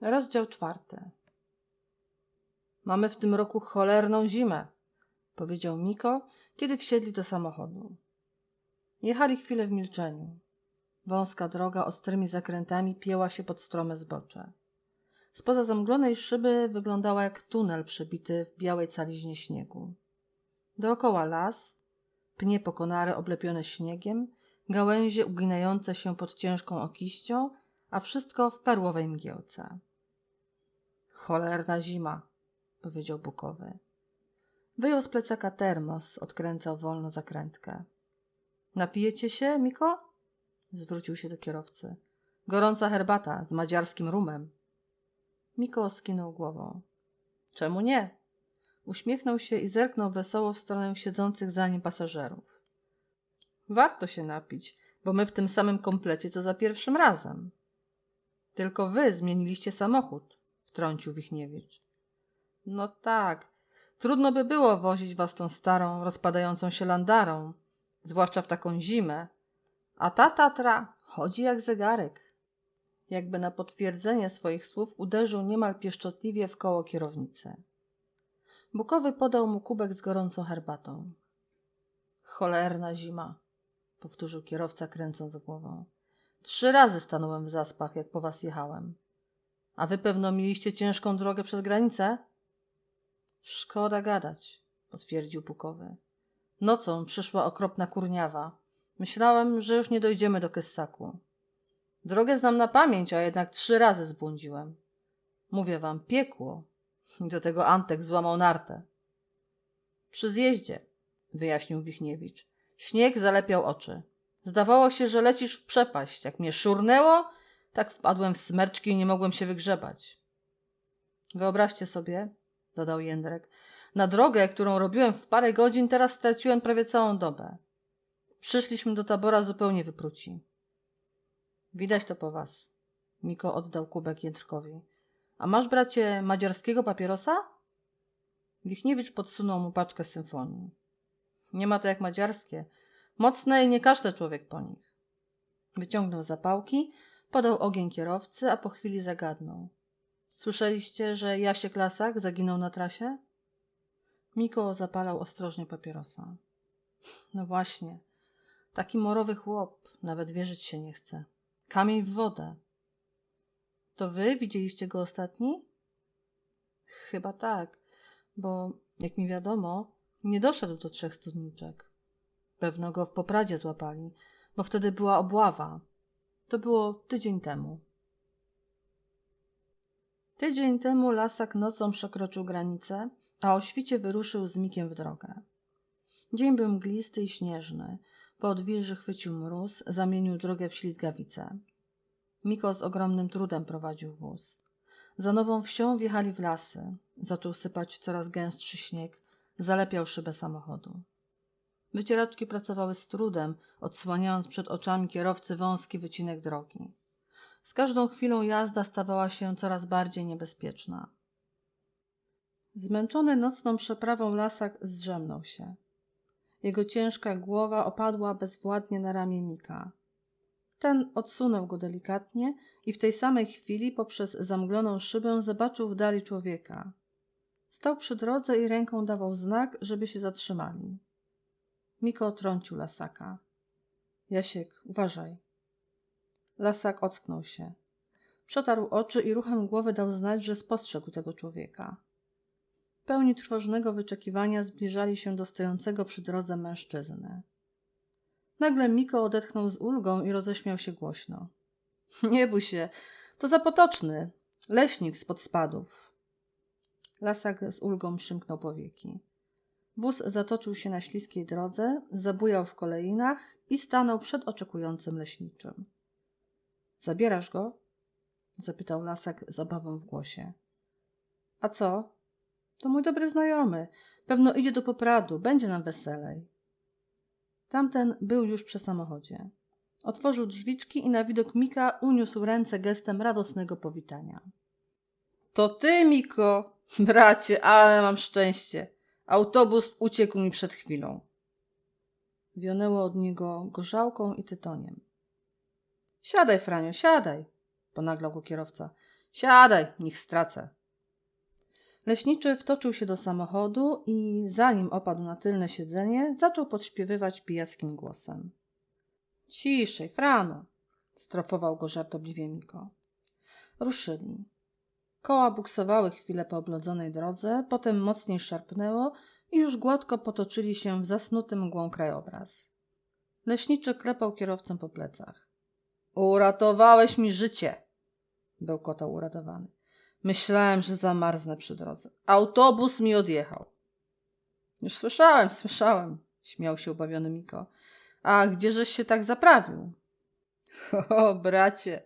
Rozdział czwarty. Mamy w tym roku cholerną zimę, powiedział Miko, kiedy wsiedli do samochodu. Jechali chwilę w milczeniu. Wąska droga ostrymi zakrętami pięła się pod strome zbocze. Spoza zamglonej szyby wyglądała jak tunel przebity w białej caliźnie śniegu. Dookoła las, pnie pokonare oblepione śniegiem, gałęzie uginające się pod ciężką okiścią, a wszystko w perłowej mgiełce. Cholerna zima, powiedział Bukowy. Wyjął z plecaka termos, odkręcał wolno zakrętkę. Napijecie się, Miko? Zwrócił się do kierowcy. Gorąca herbata z madziarskim rumem. Miko skinął głową. Czemu nie? Uśmiechnął się i zerknął wesoło w stronę siedzących za nim pasażerów. Warto się napić, bo my w tym samym komplecie co za pierwszym razem. Tylko wy zmieniliście samochód, wtrącił Wichniewicz. No tak, trudno by było wozić was tą starą, rozpadającą się landarą, zwłaszcza w taką zimę. A ta Tatra chodzi jak zegarek. Jakby na potwierdzenie swoich słów uderzył niemal pieszczotliwie w koło kierownicy. Bukowy podał mu kubek z gorącą herbatą. Cholerna zima, powtórzył kierowca kręcąc głową. Trzy razy stanąłem w zaspach, jak po was jechałem. A wy pewno mieliście ciężką drogę przez granicę? Szkoda gadać, potwierdził Bukowy. Nocą przyszła okropna kurniawa. Myślałem, że już nie dojdziemy do Kessaku. Drogę znam na pamięć, a jednak trzy razy zbłądziłem. Mówię wam, piekło. I do tego Antek złamał nartę. Przy zjeździe, wyjaśnił Wichniewicz. Śnieg zalepiał oczy. Zdawało się, że lecisz w przepaść. Jak mnie szurnęło, tak wpadłem w smerczki i nie mogłem się wygrzebać. Wyobraźcie sobie, dodał Jędrek, na drogę, którą robiłem w parę godzin, teraz straciłem prawie całą dobę. Przyszliśmy do tabora zupełnie wypruci. Widać to po was. Miko oddał kubek Jędrkowi. A masz, bracie, madziarskiego papierosa? Wichniewicz podsunął mu paczkę symfonii. Nie ma to jak madziarskie. Mocne i nie kaszle człowiek po nich. Wyciągnął zapałki, podał ogień kierowcy, a po chwili zagadnął. Słyszeliście, że Jasiek Lasak zaginął na trasie? Miko zapalał ostrożnie papierosa. No właśnie, taki morowy chłop, nawet wierzyć się nie chce. Kamień w wodę. To wy widzieliście go ostatni? Chyba tak, bo jak mi wiadomo, nie doszedł do trzech studniczek. Pewno go w popradzie złapali, bo wtedy była obława. To było tydzień temu. Tydzień temu Lasak nocą przekroczył granicę, a o świcie wyruszył z Mikiem w drogę. Dzień był mglisty i śnieżny. Po odwilży chwycił mróz, zamienił drogę w ślizgawicę. Miko z ogromnym trudem prowadził wóz. Za nową wsią wjechali w lasy. Zaczął sypać coraz gęstszy śnieg, zalepiał szybę samochodu. Wycieraczki pracowały z trudem, odsłaniając przed oczami kierowcy wąski wycinek drogi. Z każdą chwilą jazda stawała się coraz bardziej niebezpieczna. Zmęczony nocną przeprawą lasak zrzemnął się. Jego ciężka głowa opadła bezwładnie na ramię Mika. Ten odsunął go delikatnie i w tej samej chwili poprzez zamgloną szybę zobaczył w dali człowieka. Stał przy drodze i ręką dawał znak, żeby się zatrzymali. Miko trącił lasaka. Jasiek, uważaj. Lasak ocknął się. Przetarł oczy i ruchem głowy dał znać, że spostrzegł tego człowieka. Pełni trwożnego wyczekiwania zbliżali się do stojącego przy drodze mężczyzny. Nagle Miko odetchnął z ulgą i roześmiał się głośno. Nie bój się, to zapotoczny, leśnik spod spadów. Lasak z ulgą przymknął powieki. Wóz zatoczył się na śliskiej drodze, zabujał w kolejnach i stanął przed oczekującym leśniczym. Zabierasz go? zapytał Lasak z obawą w głosie. A co? To mój dobry znajomy. Pewno idzie do popradu, będzie nam weselej. Tamten był już przy samochodzie. Otworzył drzwiczki i na widok Mika uniósł ręce gestem radosnego powitania. To ty, Miko! Bracie, ale mam szczęście. Autobus uciekł mi przed chwilą. Wionęło od niego gorzałką i tytoniem. Siadaj, Franio, siadaj, ponaglał go kierowca. Siadaj, niech stracę. Leśniczy wtoczył się do samochodu i zanim opadł na tylne siedzenie, zaczął podśpiewywać pijackim głosem. Ciszej, Frano, strofował go żartobliwie Miko. Ruszyli. Koła buksowały chwilę po oblodzonej drodze, potem mocniej szarpnęło i już gładko potoczyli się w zasnuty mgłą krajobraz. Leśniczy klepał kierowcę po plecach. Uratowałeś mi życie! bełkotał uradowany. Myślałem, że zamarznę przy drodze. Autobus mi odjechał. Już słyszałem, słyszałem, śmiał się ubawiony Miko. A gdzieżeś się tak zaprawił? O, bracie,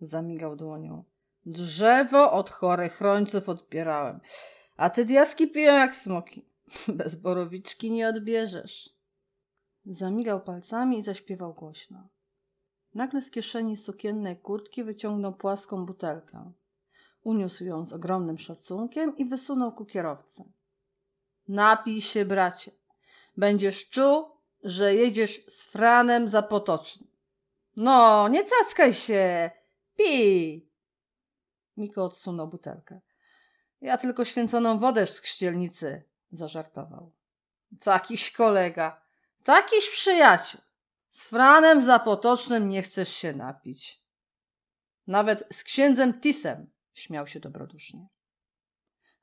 zamigał dłonią. Drzewo od chorych chrońców odbierałem, a te diaski piją jak smoki. Bez borowiczki nie odbierzesz. Zamigał palcami i zaśpiewał głośno. Nagle z kieszeni sukiennej kurtki wyciągnął płaską butelkę. Uniósł ją z ogromnym szacunkiem i wysunął ku kierowcy. Napij się, bracie. Będziesz czuł, że jedziesz z Franem za potoczny. No, nie cackaj się. Pij. Miko odsunął butelkę. Ja tylko święconą wodę z krzcielnicy, zażartował. Takiś kolega, takiś przyjaciel. Z Franem za potocznym nie chcesz się napić. Nawet z księdzem Tisem, śmiał się dobrodusznie.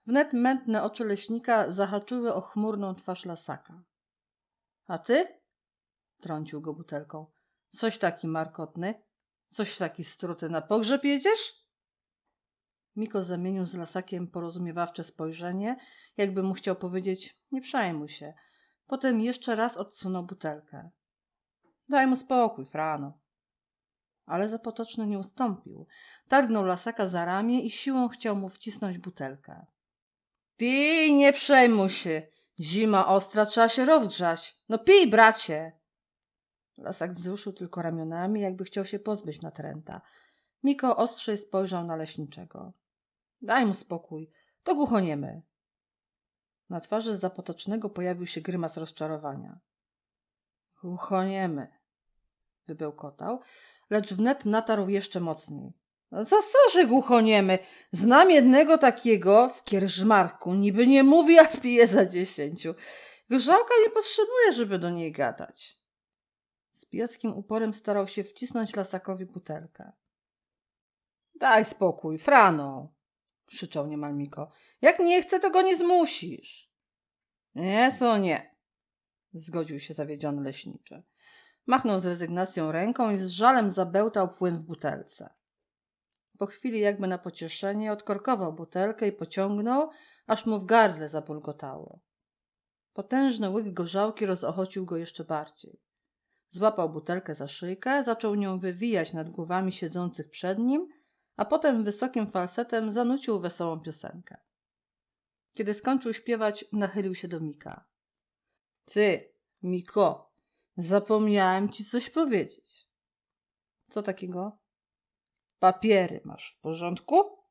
Wnet mętne oczy leśnika zahaczyły o chmurną twarz lasaka. A ty? trącił go butelką. Coś taki markotny? Coś taki struty na pogrzeb jedziesz? Miko zamienił z lasakiem porozumiewawcze spojrzenie, jakby mu chciał powiedzieć, nie przejmuj się. Potem jeszcze raz odsunął butelkę. Daj mu spokój, Frano. Ale zapotoczny nie ustąpił. Targnął lasaka za ramię i siłą chciał mu wcisnąć butelkę. Pij, nie przejmuj się. Zima ostra, trzeba się rozgrzać. No pij, bracie. Lasak wzruszył tylko ramionami, jakby chciał się pozbyć natręta. Miko ostrzej spojrzał na leśniczego. Daj mu spokój. To głuchoniemy. Na twarzy zapotocznego pojawił się grymas rozczarowania. Głuchoniemy, wybełkotał, lecz wnet natarł jeszcze mocniej. No co, co, że głuchoniemy? Znam jednego takiego w kierżmarku, niby nie mówi, a pije za dziesięciu. Grzałka nie potrzebuje, żeby do niej gadać. Z pijackim uporem starał się wcisnąć lasakowi butelkę. Daj spokój, Frano, krzyczał niemal Miko. Jak nie chce, to go nie zmusisz. Nie, co nie, zgodził się zawiedziony leśniczy. Machnął z rezygnacją ręką i z żalem zabełtał płyn w butelce. Po chwili jakby na pocieszenie odkorkował butelkę i pociągnął, aż mu w gardle zabulgotało. Potężny łyk gorzałki rozochocił go jeszcze bardziej. Złapał butelkę za szyjkę, zaczął nią wywijać nad głowami siedzących przed nim, a potem wysokim falsetem zanucił wesołą piosenkę. Kiedy skończył śpiewać, nachylił się do Mika. Ty, Miko, zapomniałem ci coś powiedzieć. Co takiego? Papiery masz w porządku?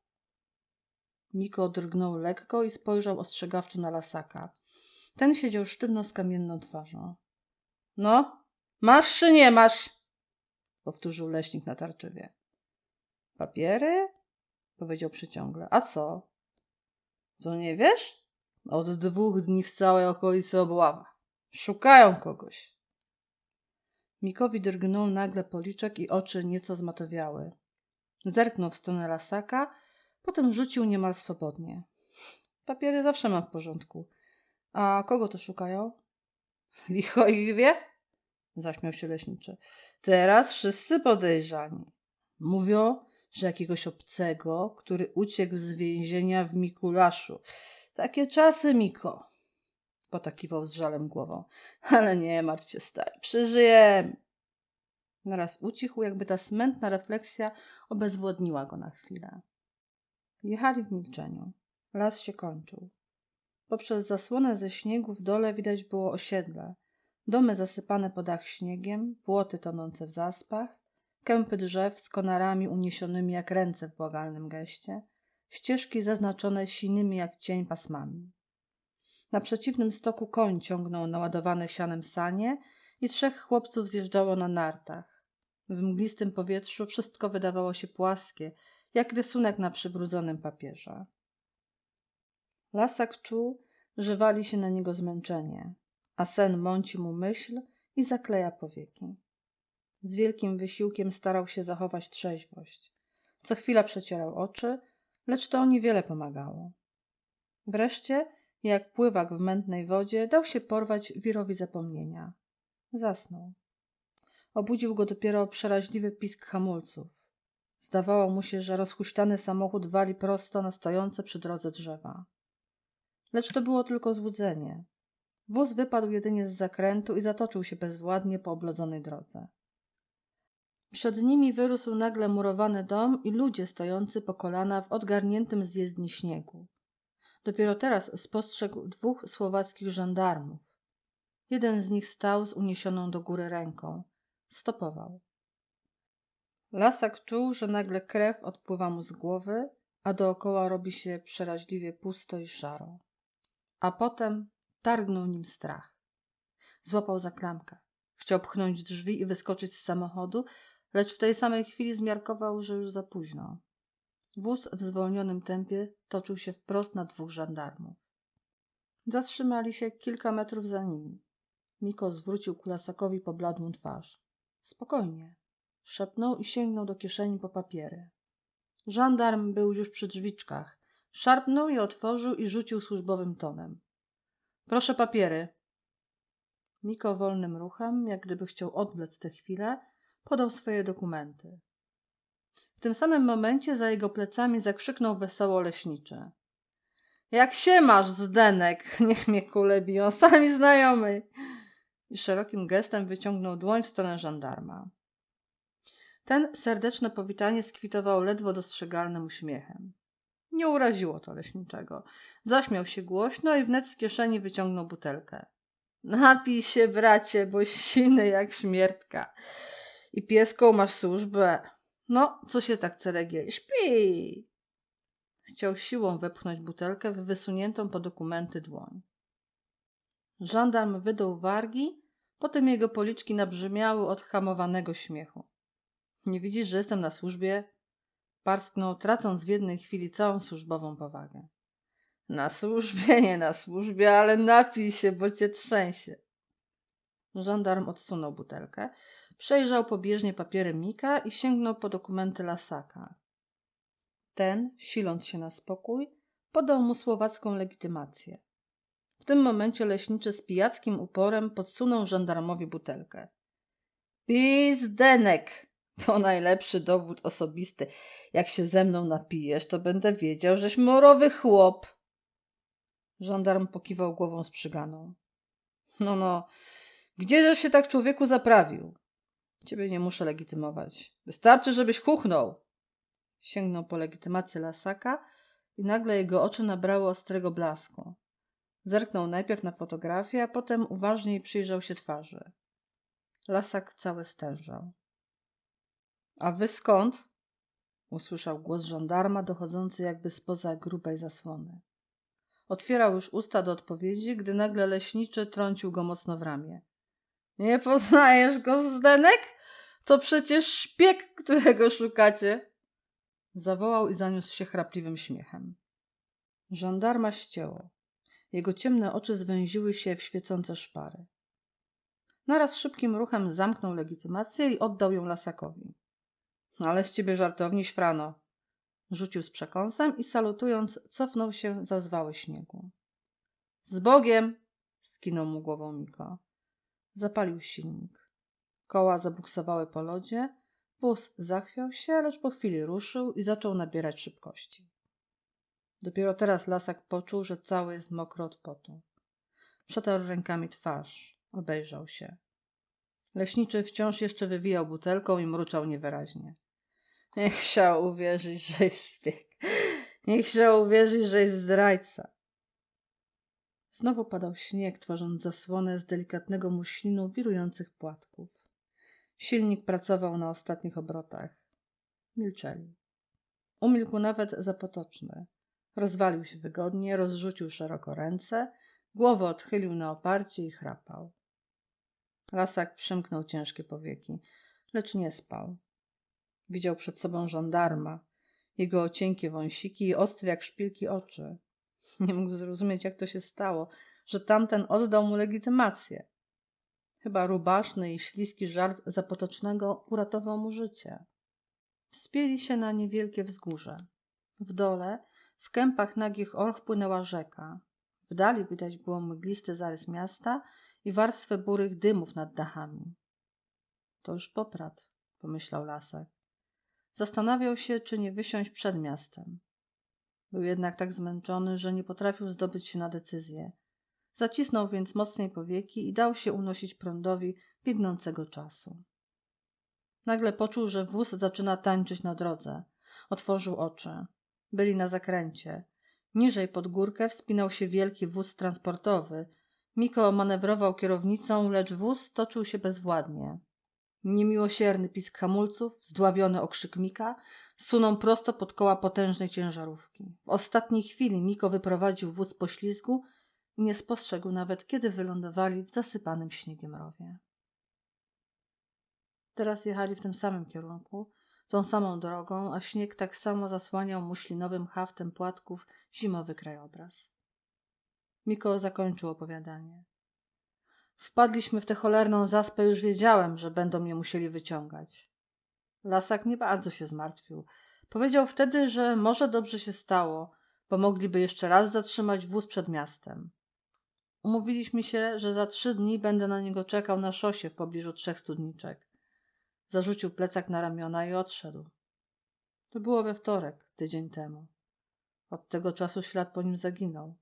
Miko drgnął lekko i spojrzał ostrzegawczo na lasaka. Ten siedział sztywno z kamienną twarzą. No, masz czy nie masz? powtórzył leśnik natarczywie. Papiery? powiedział przyciągle. A co? To nie wiesz? Od dwóch dni w całej okolicy obława. Szukają kogoś. Mikowi drgnął nagle policzek i oczy nieco zmatowiały. Zerknął w stronę lasaka, potem rzucił niemal swobodnie. Papiery zawsze mam w porządku. A kogo to szukają? Licho ich wie? Zaśmiał się leśniczy. Teraz wszyscy podejrzani. Mówią, że jakiegoś obcego, który uciekł z więzienia w Mikulaszu. Takie czasy, Miko. Potakiwał z żalem głową. Ale nie martw się, stary, przeżyjemy. Naraz ucichł, jakby ta smętna refleksja obezwładniła go na chwilę. Jechali w milczeniu. Las się kończył. Poprzez zasłonę ze śniegu w dole widać było osiedle, domy zasypane po dach śniegiem, płoty tonące w zaspach, kępy drzew z konarami uniesionymi jak ręce w błagalnym geście, ścieżki zaznaczone sinymi jak cień pasmami. Na przeciwnym stoku koń ciągnął naładowane sianem sanie i trzech chłopców zjeżdżało na nartach. W mglistym powietrzu wszystko wydawało się płaskie, jak rysunek na przybrudzonym papierze. Lasak czuł, że wali się na niego zmęczenie, a sen mąci mu myśl i zakleja powieki. Z wielkim wysiłkiem starał się zachować trzeźwość. Co chwila przecierał oczy, lecz to niewiele pomagało. Wreszcie, jak pływak w mętnej wodzie, dał się porwać wirowi zapomnienia. Zasnął. Obudził go dopiero przeraźliwy pisk hamulców. Zdawało mu się, że rozhuśtany samochód wali prosto na stojące przy drodze drzewa. Lecz to było tylko złudzenie. Wóz wypadł jedynie z zakrętu i zatoczył się bezwładnie po oblodzonej drodze. Przed nimi wyrósł nagle murowany dom i ludzie stojący po kolana w odgarniętym z jezdni śniegu. Dopiero teraz spostrzegł dwóch słowackich żandarmów. Jeden z nich stał z uniesioną do góry ręką. Stopował. Lasak czuł, że nagle krew odpływa mu z głowy, a dookoła robi się przeraźliwie pusto i szaro. A potem targnął nim strach. Złapał za klamkę. Chciał pchnąć drzwi i wyskoczyć z samochodu, lecz w tej samej chwili zmiarkował, że już za późno. Wóz w zwolnionym tempie toczył się wprost na dwóch żandarmów. Zatrzymali się kilka metrów za nimi. Miko zwrócił Kulasakowi pobladłą twarz. Spokojnie. Szepnął i sięgnął do kieszeni po papiery. Żandarm był już przy drzwiczkach. Szarpnął je otworzył i rzucił służbowym tonem. Proszę papiery. Miko wolnym ruchem, jak gdyby chciał odwlec tę chwilę, podał swoje dokumenty. W tym samym momencie za jego plecami zakrzyknął wesoło leśniczy. Jak się masz, Zdenek? Niech mnie kule biją, sami znajomy. I szerokim gestem wyciągnął dłoń w stronę żandarma. Ten serdeczne powitanie skwitował ledwo dostrzegalnym uśmiechem. Nie uraziło to leśniczego. Zaśmiał się głośno i wnet z kieszeni wyciągnął butelkę. Napij się, bracie, bo siny jak śmiertka. I pieską masz służbę. No, co się tak ceregiej? Śpi! Chciał siłą wepchnąć butelkę w wysuniętą po dokumenty dłoń. Żandarm wydał wargi, potem jego policzki nabrzmiały od hamowanego śmiechu. Nie widzisz, że jestem na służbie? Parsknął, tracąc w jednej chwili całą służbową powagę. Na służbie, nie na służbie, ale napij się, bo cię trzęsie. Żandarm odsunął butelkę, przejrzał pobieżnie papiery Mika i sięgnął po dokumenty Lasaka. Ten, siląc się na spokój, podał mu słowacką legitymację. W tym momencie leśniczy z pijackim uporem podsunął żandarmowi butelkę. Pizdenek! To najlepszy dowód osobisty. Jak się ze mną napijesz, to będę wiedział, żeś morowy chłop. Żandarm pokiwał głową z przyganą. No, no, gdzieżeś się tak człowieku zaprawił? Ciebie nie muszę legitymować. Wystarczy, żebyś chuchnął. Sięgnął po legitymację Lasaka i nagle jego oczy nabrały ostrego blasku. Zerknął najpierw na fotografię, a potem uważniej przyjrzał się twarzy. Lasak cały stężał. A wy skąd? Usłyszał głos żandarma dochodzący jakby spoza grubej zasłony. Otwierał już usta do odpowiedzi, gdy nagle leśniczy trącił go mocno w ramię. Nie poznajesz go, Zdenek? To przecież szpieg, którego szukacie. Zawołał i zaniósł się chrapliwym śmiechem. Żandarma ścięło. Jego ciemne oczy zwęziły się w świecące szpary. Naraz szybkim ruchem zamknął legitymację i oddał ją Lasakowi. Ale z ciebie żartowniś, Frano. Rzucił z przekąsem i salutując cofnął się za zwały śniegu. Z Bogiem! skinął mu głową Miko. Zapalił silnik. Koła zabuksowały po lodzie, wóz zachwiał się, lecz po chwili ruszył i zaczął nabierać szybkości. Dopiero teraz Lasak poczuł, że cały jest mokry od potu. Przetarł rękami twarz. Obejrzał się. Leśniczy wciąż jeszcze wywijał butelką i mruczał niewyraźnie. Nie chciał uwierzyć, że jest szpieg. Nie chciał uwierzyć, że jest zdrajca. Znowu padał śnieg, tworząc zasłonę z delikatnego muślinu wirujących płatków. Silnik pracował na ostatnich obrotach. Milczeli. Umilkł nawet zapotoczny. Rozwalił się wygodnie, rozrzucił szeroko ręce, głowę odchylił na oparcie i chrapał. Lasak przymknął ciężkie powieki, lecz nie spał. Widział przed sobą żandarma Jego cienkie wąsiki i ostre jak szpilki oczy. Nie mógł zrozumieć, jak to się stało, że tamten oddał mu legitymację. Chyba rubaszny i śliski żart zapotocznego uratował mu życie. Wspięli się na niewielkie wzgórze. W dole, w kępach nagich orch płynęła rzeka. W dali widać było mglisty zarys miasta i warstwę burych dymów nad dachami. To już poprat, pomyślał Lasek. Zastanawiał się, czy nie wysiąść przed miastem. Był jednak tak zmęczony, że nie potrafił zdobyć się na decyzję. Zacisnął więc mocniej powieki i dał się unosić prądowi biegnącego czasu. Nagle poczuł, że wóz zaczyna tańczyć na drodze. Otworzył oczy. Byli na zakręcie. Niżej pod górkę wspinał się wielki wóz transportowy. Miko manewrował kierownicą, lecz wóz toczył się bezwładnie. Niemiłosierny pisk hamulców, zdławiony okrzyk Mika, sunął prosto pod koła potężnej ciężarówki. W ostatniej chwili Miko wyprowadził wóz po ślizgu i nie spostrzegł nawet, kiedy wylądowali w zasypanym śniegiem rowie. Teraz jechali w tym samym kierunku, tą samą drogą, a śnieg tak samo zasłaniał muślinowym haftem płatków zimowy krajobraz. Miko zakończył opowiadanie. Wpadliśmy w tę cholerną zaspę, już wiedziałem, że będą mnie musieli wyciągać. Lasak nie bardzo się zmartwił. Powiedział wtedy, że może dobrze się stało, bo mogliby jeszcze raz zatrzymać wóz przed miastem. Umówiliśmy się, że za trzy dni będę na niego czekał na szosie w pobliżu trzech studniczek. Zarzucił plecak na ramiona i odszedł. To było we wtorek, tydzień temu. Od tego czasu ślad po nim zaginął.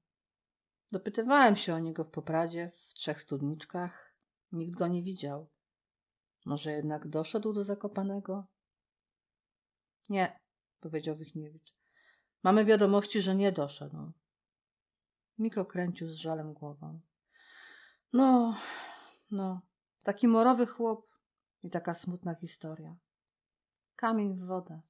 Dopytywałem się o niego w Popradzie, w trzech studniczkach. Nikt go nie widział. Może jednak doszedł do Zakopanego? Nie, powiedział Wichniewicz. Mamy wiadomości, że nie doszedł. Miko kręcił z żalem głową. No, no, taki morowy chłop i taka smutna historia. Kamień w wodę.